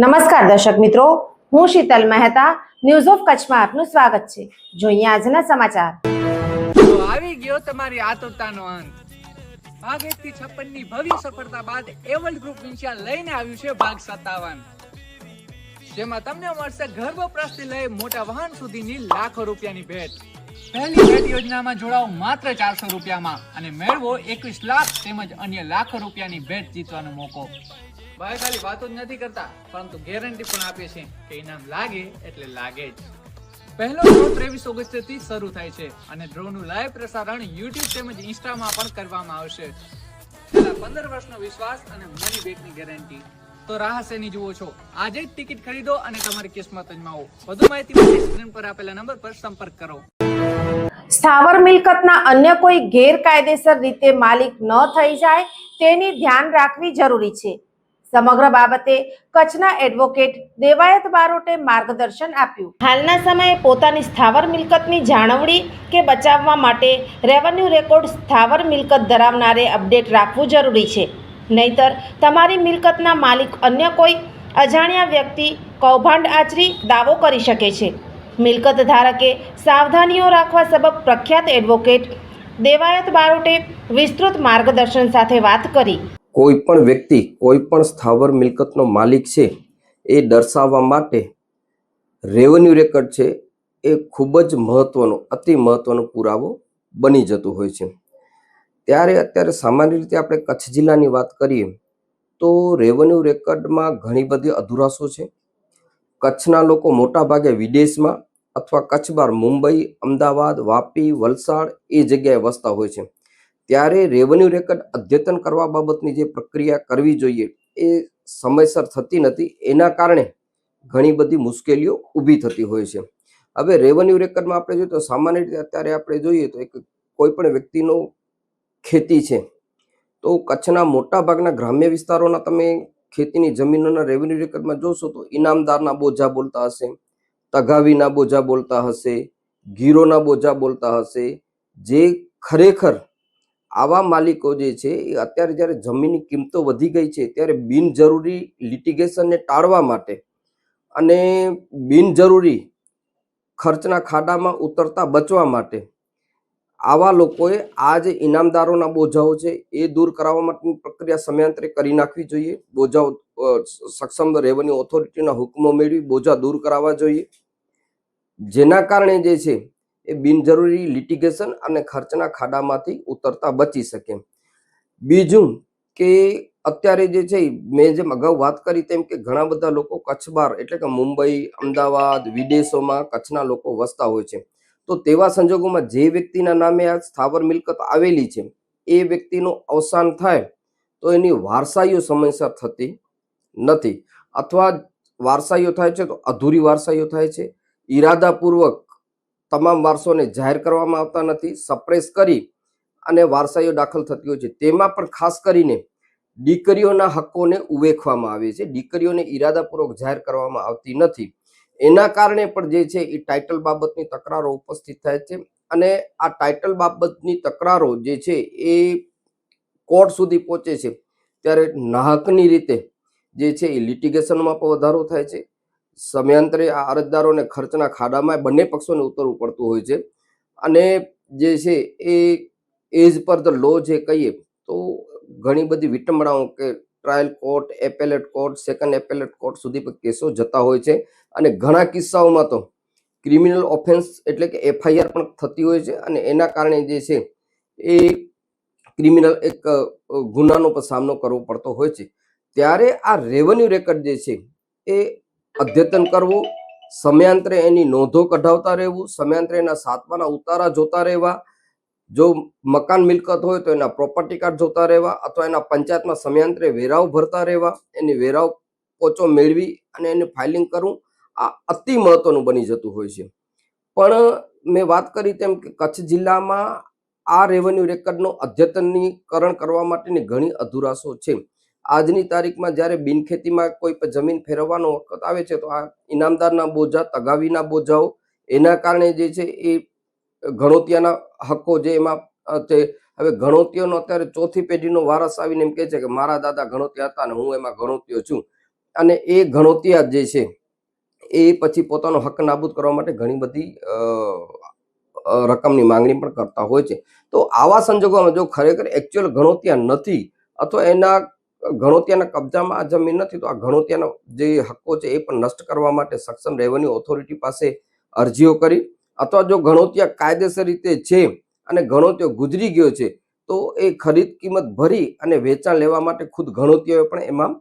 નમસ્કાર દર્શક મિત્રો, હું શીતલ મહેતા ન્યૂઝ ઓફ કચ્છમાં આપનું સ્વાગત છે. જોઈએ આજના સમાચાર. આવી ગયો તમારી આતુરતાનો અંત. એક થી છપ્પનની ભવ્ય સફળતા બાદ એવલ ગ્રુપ ઇન્શિયા લઈને આવ્યું છે ભાગ સત્તાવન. જેમાં તમને મળશે ગર્ભપ્રસ્થી લઈ મોટા વાહન સુધીની લાખો રૂપિયાની ભેટ. પહેલી ભેટ યોજનામાં જોડાઓ માત્ર ચારસો રૂપિયામાં અને મેળવો એકવીસ લાખ તેમજ અન્ય લાખો રૂપિયાની ભેટ જીતવાનો મોકો. ભાઈ ખાલી વાતો જ નથી કરતા, પરંતુ ગેરંટી પણ આપીએ છીએ કે ઇનામ લાગે એટલે લાગે જ. પહેલો ડ્રો ત્રેવીસ ઓગસ્ટથી શરૂ થાય છે અને ડ્રો નું લાઈવ પ્રસારણ યુટ્યુબ તેમજ ઇન્સ્ટામાં પણ કરવામાં આવશે. પંદર વર્ષનો વિશ્વાસ અને મની બેકની ગેરંટી તો રાહ શેની જુઓ છો? આજે જ ટિકિટ ખરીદો અને તમારી કિસ્મત અજમાવો. વધુ માહિતી માટે સ્ક્રીન પર આપેલા નંબર પર સંપર્ક કરો. સ્થાવર મિલકતના અન્ય કોઈ ગેરકાયદેસર રીતે માલિક ન થઈ જાય તેની ધ્યાન રાખવી જરૂરી છે. સમગ્ર બાબતે કચ્છના એડવોકેટ દેવાયત બારોટે માર્ગદર્શન આપ્યું. હાલના સમયે પોતાની સ્થાવર મિલકતની જાળવણી કે બચાવવા માટે રેવન્યુ રેકોર્ડ સ્થાવર મિલકત ધરાવનારે અપડેટ રાખવું જરૂરી છે. નહીતર તમારી મિલકતના માલિક અન્ય કોઈ અજાણ્યા વ્યક્તિ કૌભાંડ આચરી દાવો કરી શકે છે. મિલકત ધારકે સાવધાનીઓ રાખવા સબબ પ્રખ્યાત એડવોકેટ દેવાયત બારોટે વિસ્તૃત માર્ગદર્શન સાથે વાત કરી. કોઈ પણ વ્યક્તિ કોઈ પણ સ્થાવર મિલકતનો માલિક છે, એ દર્શાવવા માટે રેવન્યુ રેકર્ડ છે, એ ખૂબ જ મહત્ત્વનો અતિ મહત્ત્વનો પુરાવો બની જતું હોય છે. ત્યારે અત્યારે સામાન્ય રીતે આપણે કચ્છ જિલ્લાની વાત કરીએ, તો રેવન્યુ રેકર્ડમાં ઘણી બધી અધુરાશો છે. કચ્છના લોકો મોટા ભાગે વિદેશમાં અથવા કચ્છ બહાર મુંબઈ, અમદાવાદ, વાપી, વલસાડ એ જગ્યાએ વસતા હોય છે. ત્યારે રેવન્યુ રેકર્ડ અદ્યતન કરવા બાબતની જે પ્રક્રિયા કરવી જોઈએ એ સમયસર થતી નથી. એના કારણે ઘણી બધી મુશ્કેલીઓ ઊભી થતી હોય છે. હવે રેવન્યુ રેકર્ડમાં આપણે જોઈએ તો સામાન્ય રીતે અત્યારે આપણે જોઈએ તો એક કોઈ પણ વ્યક્તિનો ખેતી છે, તો કચ્છના મોટા ભાગના ગ્રામ્ય વિસ્તારોના તમે ખેતીની જમીનોના રેવન્યુ રેકર્ડમાં જોશો તો ઇનામદારના બોજા બોલતા હશે, તગાવીના બોજા બોલતા હશે, ગીરોના બોજા બોલતા હશે, જે ખરેખર આવા માલિકો જે છે, એ અત્યારે જ્યારે જમીનની કિંમતો વધી ગઈ છે, ત્યારે બિનજરૂરી લિટિગેશનને ટાળવા માટે અને બિનજરૂરી ખર્ચના ખાડામાં ઉતરતા બચવા માટે આવા લોકોએ આ જે ઇનામદારોના બોજાઓ છે, એ દૂર કરાવવા માટેની પ્રક્રિયા સમયાંતરે કરી નાખવી જોઈએ. બોજાઓ સક્ષમ રેવન્યુ ઓથોરિટીના હુકમો મેળવી બોજા દૂર કરાવવા જોઈએ. જેના કારણે જે છે એ બિનજરૂરી લિટિગેશન અને ખર્ચના ખાડામાંથી ઉતરતા બચી શકે. બીજું કે અત્યારે જે છે મેં જેમ અગાઉ વાત કરી તેમ કે ઘણા બધા લોકો કચ્છ બહાર એટલે કે મુંબઈ, અમદાવાદ, વિદેશોમાં કચ્છના લોકો વસતા હોય છે. તો તેવા સંજોગોમાં જે વ્યક્તિના નામે આ સ્થાવર મિલકત આવેલી છે, એ વ્યક્તિનું અવસાન થાય તો એની વારસાઈઓ સમયસર થતી નથી. અથવા વારસાઈઓ થાય છે તો અધૂરી વારસાઈઓ થાય છે. ઈરાદાપૂર્વક તમામ વારસોને જાહેર કરવામાં આવતા નથી સપ્રેસ કરી અને વારસાઈઓ દાખલ થતી હોય છે. તેમાં પણ ખાસ કરીને દીકરીઓના હકોને ઉવેખવામાં આવે છે. દીકરીઓને ઈરાદાપૂર્વક જાહેર કરવામાં આવતી નથી. એના કારણે પણ જે છે એ ટાઇટલ બાબતની તકરારો ઉપસ્થિત થાય છે અને આ ટાઇટલ બાબતની તકરારો જે છે એ કોર્ટ સુધી પહોંચે છે. ત્યારે નાહકની રીતે જે છે એ લિટિગેશનમાં પણ વધારો થાય છે. સમયાંતરે આ અરજદારોને ખર્ચના ખાડામાં બંને પક્ષોને ઉતરવું પડતું હોય છે. અને જે છે એ એજ પર ધ લો જે કહીએ તો ઘણી બધી વિટંબણાઓ કે trial court, appellate court, second appellate court સુધી પણ કેસો જતા હોય છે. અને ઘણા કિસ્સાઓમાં તો ક્રિમિનલ ઓફેન્સ એટલે કે એફઆઈઆર પણ થતી હોય છે અને એના કારણે જે છે એ ક્રિમિનલ એક ગુનાનો પણ સામનો કરવો પડતો હોય છે. ત્યારે આ રેવન્યુ રેકર્ડ જે છે એ અદ્યતન કરવું, સમયાંતરે એની નોંધો કઢાવતા રહેવું, સમયાંતરે એના સાતમાના ઉતારા જોતા રહેવા, જો મકાન મિલકત હોય તો એના પ્રોપર્ટી કાર્ડ જોતા રહેવા અથવા એના પંચાયતમાં સમયાંતરે વેરાવ ભરતા રહેવા, એની વેરાવ પોચો મેળવી અને એને ફાઇલિંગ કરવું આ અતિ મહત્વનું બની જતું હોય છે. પણ મેં વાત કરી તેમ કે કચ્છ જિલ્લામાં આ રેવન્યુ રેકર્ડનું અદ્યતનીકરણ કરવા માટેની ઘણી અધુરાશો છે. આજની તારીખમાં જ્યારે બિનખેતીમાં કોઈ જમીન ફેરવવાનો વખત આવે છે, તો આ ઇનામદારના બોજા, તગાવીના બોજાઓ, એના કારણે જે છે એ ગણોતિયાના હક્કો જે એમાં તે હવે ગણોતિયાનો અત્યારે ચોથી પેઢીનો વારસ આવીને એમ કહે છે કે મારા દાદા ગણોતિયા હતા અને હું એમાં ગણોતિયો છું. અને એ ગણોતિયા જે છે એ પછી પોતાનો હક નાબૂદ કરવા માટે ઘણી બધી રકમની માંગણી પણ કરતા હોય છે. તો આવા સંજોગોમાં જો ખરેખર એકચ્યુઅલ ગણોતિયા નથી, અથવા એના ગણોતિયાના કબજામાં આ જમીન નથી, તો આ ગણોતિયાના જે હક્કો છે એ પણ નષ્ટ કરવા માટે સક્ષમ રેવન્યુ ઓથોરિટી પાસે અરજીઓ કરી. અથવા જો ગણોતિયા કાયદેસર રીતે છે અને ગણોતિયો ગુજરી ગયો છે, તો એ ખરીદ કિંમત ભરી અને વેચાણ લેવા માટે ખુદ ગણોતિયાએ પણ એમાં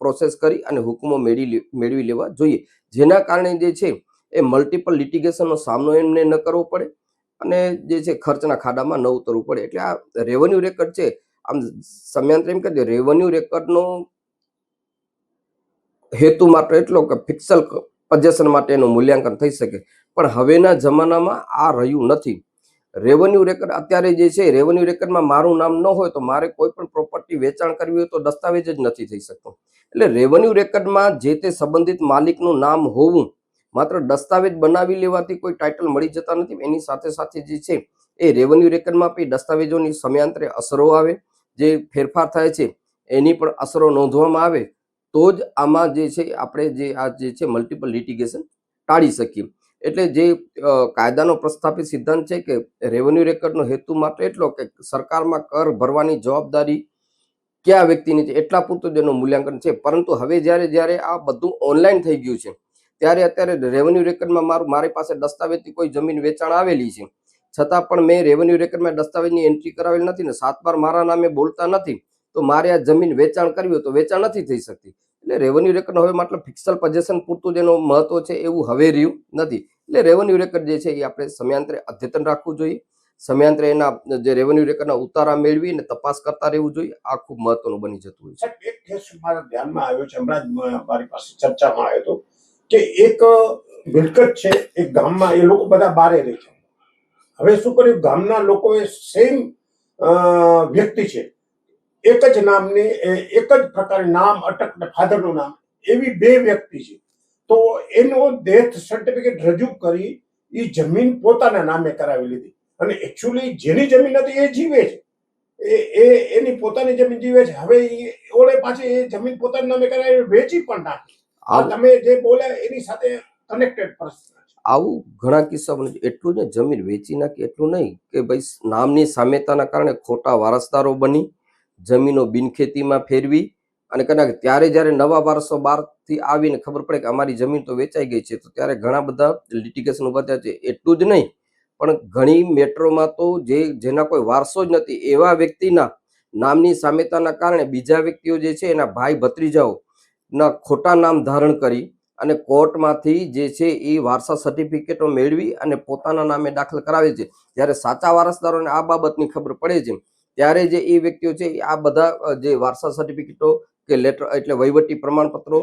પ્રોસેસ કરી અને હુકમો મેળવી મેળવી લેવા જોઈએ. જેના કારણે જે છે, એ મલ્ટિપલ લિટિગેશનનો સામનો એમને ન કરવો પડે અને જે છે, ખર્ચના ખાડામાં ન ઉતરવું પડે. એટલે આ રેવન્યુ રેકર્ડ છે આમ સમયાંતરે એમ કહી રેવન્યુ રેકર્ડનો હેતુ માત્ર એટલો કે ફિક્સલ પજેશન માટે એનું મૂલ્યાંકન થઈ શકે. પણ હવેના જમાનામાં આ રહ્યું નથી. રેવન્યુ રેકર્ડ અત્યારે જે છે રેવન્યુ રેકર્ડમાં મારું નામ ન હોય તો મારે કોઈ પણ પ્રોપર્ટી વેચાણ કરવી હોય તો દસ્તાવેજ જ નથી થઈ શકતો. એટલે રેવન્યુ રેકર્ડમાં જે તે સંબંધિત માલિકનું નામ હોવું, માત્ર દસ્તાવેજ બનાવી લેવાથી કોઈ ટાઇટલ મળી જતા નથી. એની સાથે સાથે જે છે એ રેવન્યુ રેકર્ડમાં પણ દસ્તાવેજોની સમયાંતરે અસરો આવે. જે ફેરફાર થાય છે, એની પણ અસરો નોંધવામાં આવે, તો જ આમાં જે છે, આપણે જે આ જે છે મલ્ટિપલ લિટિગેશન ટાળી શકીએ. એટલે જે કાયદાનો પ્રસ્થાપિત સિદ્ધાંત છે કે રેવન્યુ રેકર્ડનો હેતુ માત્ર એટલો કે સરકારમાં કર ભરવાની જવાબદારી કયા વ્યક્તિની છે, એટલા પૂરતું જ એનું મૂલ્યાંકન છે. પરંતુ હવે જ્યારે જ્યારે આ બધું ઓનલાઈન થઈ ગયું છે, ત્યારે અત્યારે રેવન્યુ રેકર્ડમાં મારું, મારી પાસે દસ્તાવેજથી કોઈ જમીન વેચાણ આવેલી છે. છતાં પણ મેં રેવન્યુ રેકર્ડમાં દસ્તાવેજની એન્ટ્રી કરાવેલ નથી ને સાત બાર મારા નામે બોલતા નથી, તો મારે આ જમીન વેચાણ કરવી તો વેચાણ નથી થઈ શકતી. એટલે રેવન્યુ રેકર્ડ હવે માત્ર ફિક્સલ પોઝેશન પૂરતું જેનું મહત્વ છે એવું હવે રહ્યું નથી. એટલે રેવન્યુ રેકર્ડ જે છે એ આપણે સમયાંતરે અદ્યતન રાખવું જોઈએ. સમયાંતરે એના જે રેવન્યુ રેકર્ડના ઉતારા મેળવી અને તપાસ કરતા રહેવું જોઈએ. આ ખૂબ મહત્વનું બની જતું હોય છે. એક કેસ મારા ધ્યાનમાં આવ્યો છે. હમણાં જ મારી પાસે ચર્ચામાં આવ્યો હતો કે એક મિલકત છે એક ગામમાં, એ લોકો બધા બારે રહે છે. હવે શું કર્યું? ગામના લોકોએ સેમ વ્યક્તિ છે. એક જ નામની એક જ પ્રકારે નામ અટક ને ફાધરનું નામ એવી બે વ્યક્તિ છે. તો એનો ડેથ સર્ટિફિકેટ રજૂ કરી એ જમીન પોતાના નામે કરાવી લીધી. અને એકચ્યુઅલી જેની જમીન હતી એ જીવે છે. એ એ એની પોતાની જમીન જીવે છે. હવે એ ઓળે પાછી એ જમીન પોતાના નામે કરાવી વેચી પણ નાખી. તમે જે બોલ્યા એની સાથે કનેક્ટેડ પ્રશ્ન આવું ઘણા કિસ્સામાં. એટલું ને જમીન વેચી નાખી એટલું નહીં કે ભાઈ નામની સામ્યતાના કારણે ખોટા વારસદારો બની, જમીનો બિનખેતીમાં ફેરવી અને કદાચ ત્યારે જ્યારે નવા વારસો બહારથી આવીને ખબર પડે કે અમારી જમીન તો વેચાઈ ગઈ છે, તો ત્યારે ઘણા બધા લિટિગેશન ઊભા થયા છે એટલું જ નહીં, પણ ઘણી મેટ્રોમાં તો જે, જેના કોઈ વારસો જ નથી, એવા વ્યક્તિના નામની સામ્યતાના કારણે બીજા વ્યક્તિઓ જે છે એના ભાઈ ભત્રીજાઓ ના ખોટા નામ ધારણ કરી અને કોર્ટમાંથી જે છે એ વારસા સર્ટિફિકેટો મેળવી અને પોતાના નામે દાખલ કરાવે છે. જ્યારે સાચા વારસદારોને આ બાબતની ખબર પડે છે, ત્યારે જે એ વ્યક્તિઓ છે આ બધા જે વારસા સર્ટિફિકેટો કે લેટર એટલે વહીવટી પ્રમાણપત્રો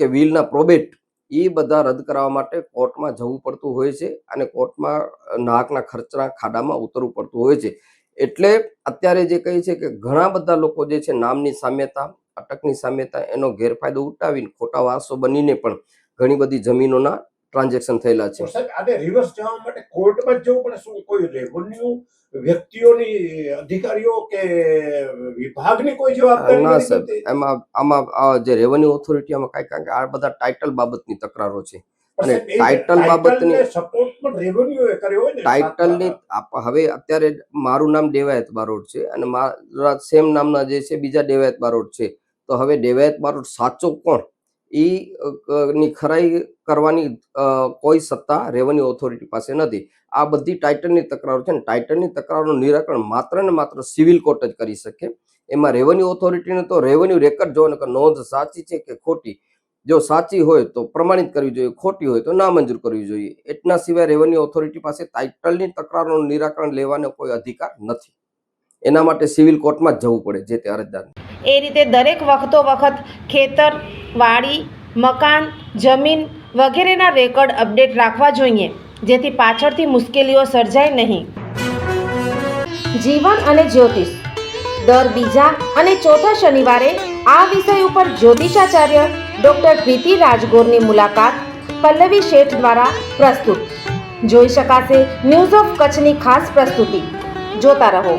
કે વિલના પ્રોબેટ એ બધા રદ કરાવવા માટે કોર્ટમાં જવું પડતું હોય છે અને કોર્ટમાં નાહકના ખર્ચના ખાડામાં ઉતરવું પડતું હોય છે. એટલે અત્યારે જે કહે છે કે ઘણા બધા લોકો જે છે નામની સામ્યતા અટકની સામે એનો ગેરફાયદો ઉઠાવીને ખોટા વારસો બનીને પણ ઘણી બધી જમીનોના ટ્રાન્ઝેક્શન થયેલા છે. આને રિવર્સ જવા માટે કોર્ટમાં જવું પડે શું કોઈ રેવન્યુ વ્યક્તિઓની અધિકારીઓ કે વિભાગની કોઈ જવાબદારી ના નથી એમાં આમાં જે રેવન્યુ ઓથોરિટી આમાં કાંઈ કારણ કે આ બધા ટાઇટલ બાબતની તકરારો છે. અને સાહેબ, બાબતની- title પણ revenue કર્યો ને ટાઇટલની હવે અત્યારે મારું નામ ડેવાયત બારોટ છે અને મારા સેમ નામના જે છે બીજા ડેવાયત બારોટ છે. તો હવે દેવાયતમાં સાચો કોણ? ની ખરાઈ કરવાની કોઈ સત્તા રેવન્યુ ઓથોરિટી પાસે નથી. આ બધી ટાઇટનની તકરારો છે ને ટાઇટનની તકરારોનું નિરાકરણ માત્ર ને માત્ર સિવિલ કોર્ટ જ કરી શકે. એમાં રેવન્યુ ઓથોરિટીને તો રેવન્યુ રેકર્ડ જોવાનું કે નોંધ સાચી છે કે ખોટી? જો સાચી હોય તો પ્રમાણિત કરવી જોઈએ, ખોટી હોય તો નામંજૂર કરવી જોઈએ. એટલા સિવાય રેવન્યુ ઓથોરિટી પાસે ટાઇટલની તકરારોનું નિરાકરણ લેવાનો કોઈ અધિકાર નથી. એના માટે સિવિલ કોર્ટમાં જ જવું પડે, જે તે અરજદાર એ રીતે દરેક વખતો વખત ખેતર, વાડી, મકાન, જમીન વગેરેના રેકોર્ડ અપડેટ રાખવા જોઈએ, જેથી પાછળથી મુશ્કેલીઓ સર્જાય નહીં. જીવન અને જ્યોતિષ. દર બીજા અને ચોથા શનિવારે આ વિષય ઉપર જ્યોતિષાચાર્ય ડૉક્ટર પ્રીતિ રાજગોરની મુલાકાત પલ્લવી શેઠ દ્વારા પ્રસ્તુત. જોઈ શકાશે ન્યૂઝ ઓફ કચ્છની ખાસ પ્રસ્તુતિ. જોતા રહો.